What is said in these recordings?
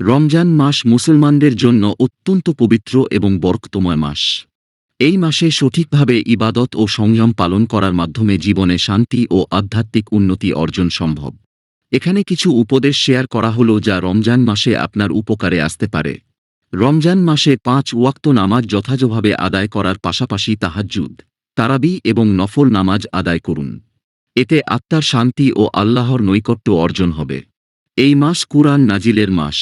রমজান মাস মুসলমানদের জন্য অত্যন্ত পবিত্র এবং বরকতময় মাস। এই মাসে সঠিকভাবে ইবাদত ও সংযম পালন করার মাধ্যমে জীবনে শান্তি ও আধ্যাত্মিক উন্নতি অর্জন সম্ভব। এখানে কিছু উপদেশ শেয়ার করা হল যা রমজান মাসে আপনার উপকারে আসতে পারে। রমজান মাসে পাঁচ ওয়াক্ত নামাজ যথাযথভাবে আদায় করার পাশাপাশি তাহাজ্জুদ, তারাবি এবং নফল নামাজ আদায় করুন। এতে আত্মার শান্তি ও আল্লাহর নৈকট্য অর্জন হবে। এই মাস কুরআন নাজিলের মাস।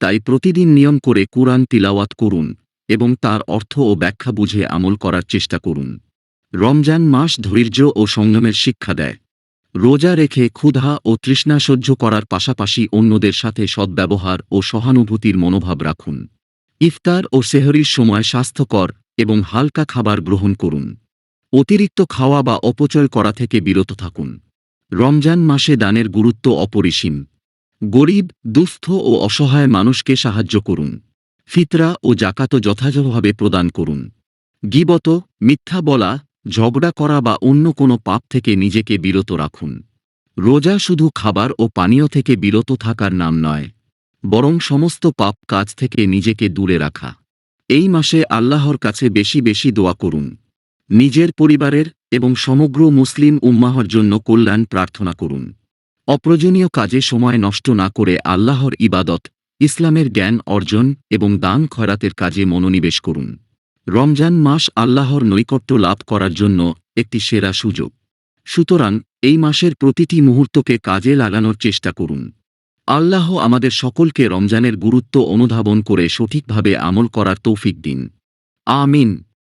তাই প্রতিদিন নিয়ম করে কুরআন তিলাওয়াত করুন এবং তার অর্থ ও ব্যাখ্যা বুঝে আমল করার চেষ্টা করুন। রমজান মাস ধৈর্য ও সংযমের শিক্ষা দেয়। রোজা রেখে ক্ষুধা ও তৃষ্ণা সহ্য করার পাশাপাশি অন্যদের সাথে সদ্ব্যবহার ও সহানুভূতির মনোভাব রাখুন। ইফতার ও সেহরির সময় স্বাস্থ্যকর এবং হালকা খাবার গ্রহণ করুন। অতিরিক্ত খাওয়া বা অপচয় করা থেকে বিরত থাকুন। রমজান মাসে দানের গুরুত্ব অপরিসীম। গরিব, দুস্থ ও অসহায় মানুষকে সাহায্য করুন। ফিতরা ও জাকাত যথাযথভাবে প্রদান করুন। গিবত, মিথ্যা বলা, ঝগড়া করা বা অন্য কোনো পাপ থেকে নিজেকে বিরত রাখুন। রোজা শুধু খাবার ও পানীয় থেকে বিরত থাকার নাম নয়, বরং সমস্ত পাপ কাজ থেকে নিজেকে দূরে রাখা। এই মাসে আল্লাহর কাছে বেশি বেশি দোয়া করুন। নিজের পরিবারের এবং সমগ্র মুসলিম উম্মাহর জন্য কল্যাণ প্রার্থনা করুন। অপ্রয়োজনীয় কাজে সময় নষ্ট না করে আল্লাহর ইবাদত, ইসলামের জ্ঞান অর্জন এবং দান খয়রাতের কাজে মনোনিবেশ করুন। রমজান মাস আল্লাহর নৈকট্য লাভ করার জন্য একটি সেরা সুযোগ। সুতরাং এই মাসের প্রতিটি মুহূর্তকে কাজে লাগানোর চেষ্টা করুন। আল্লাহ আমাদের সকলকে রমজানের গুরুত্ব অনুধাবন করে সঠিকভাবে আমল করার তৌফিক দিন। আমিন।